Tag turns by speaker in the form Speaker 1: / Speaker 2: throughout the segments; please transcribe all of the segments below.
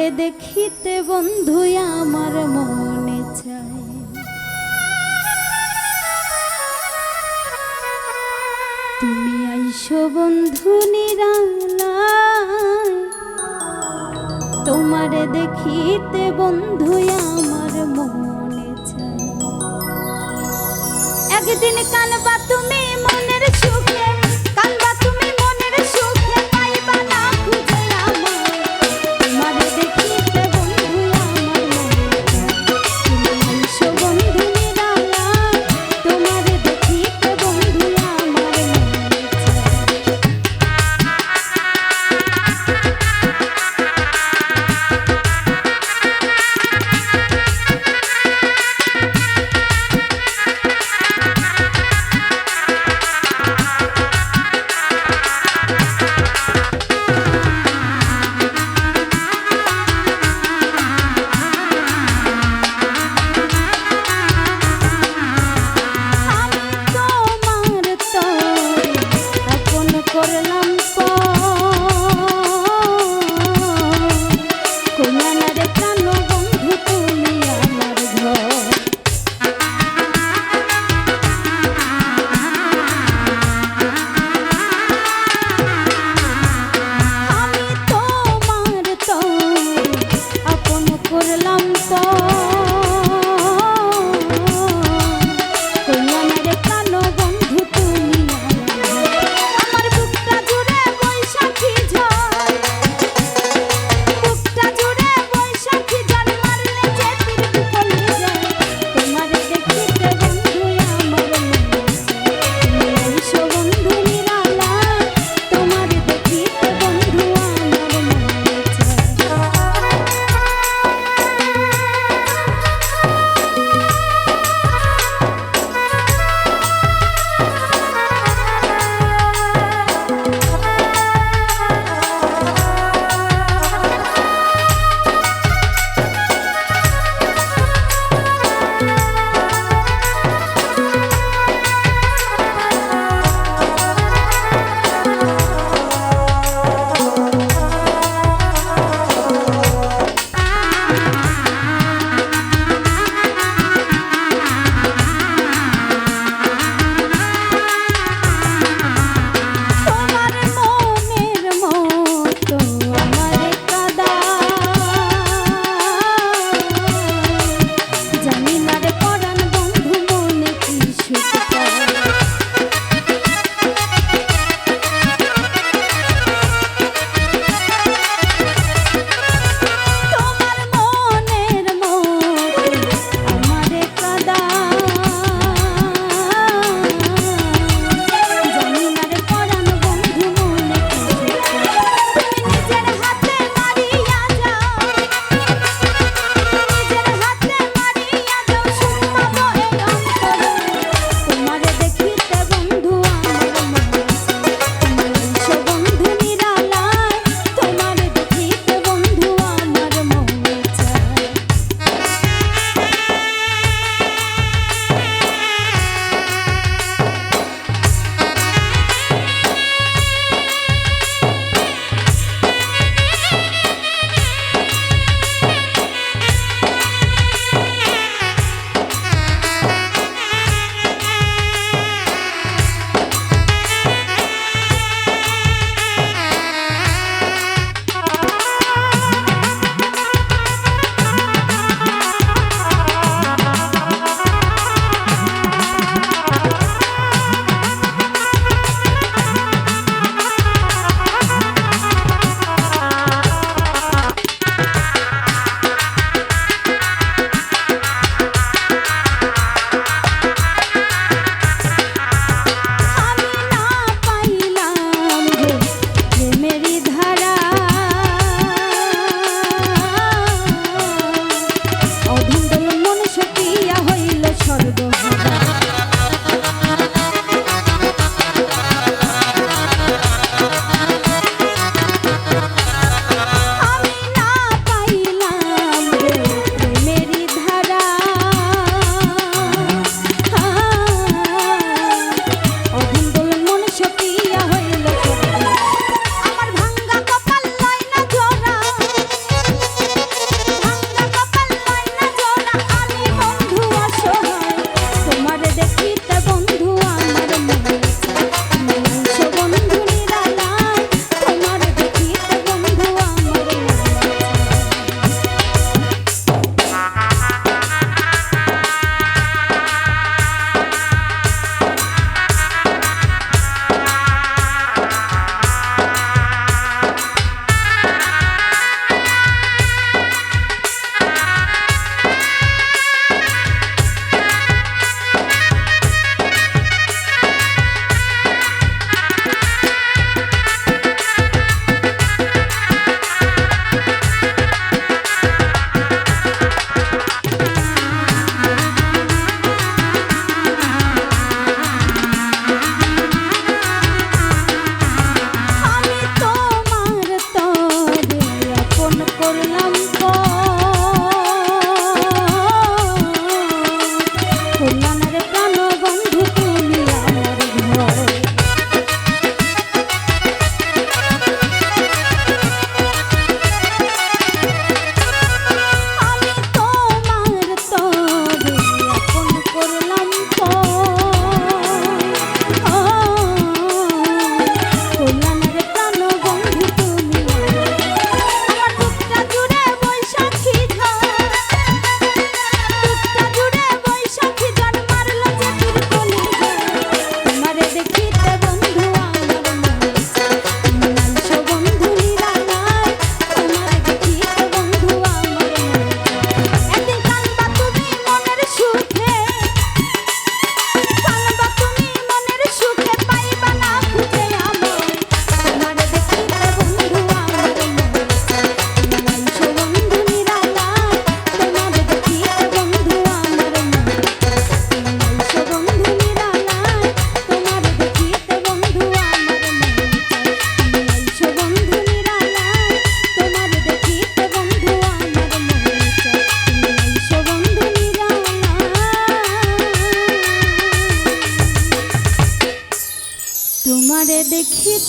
Speaker 1: রে দেখিতে বন্ধু আমার মনে চাই তুমি আইসো বন্ধু নিরালা তোমারে দেখিতে বন্ধু আমার মনে চাই একদিন কানবা তুমি করলাম তো।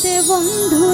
Speaker 1: সে বন্ধু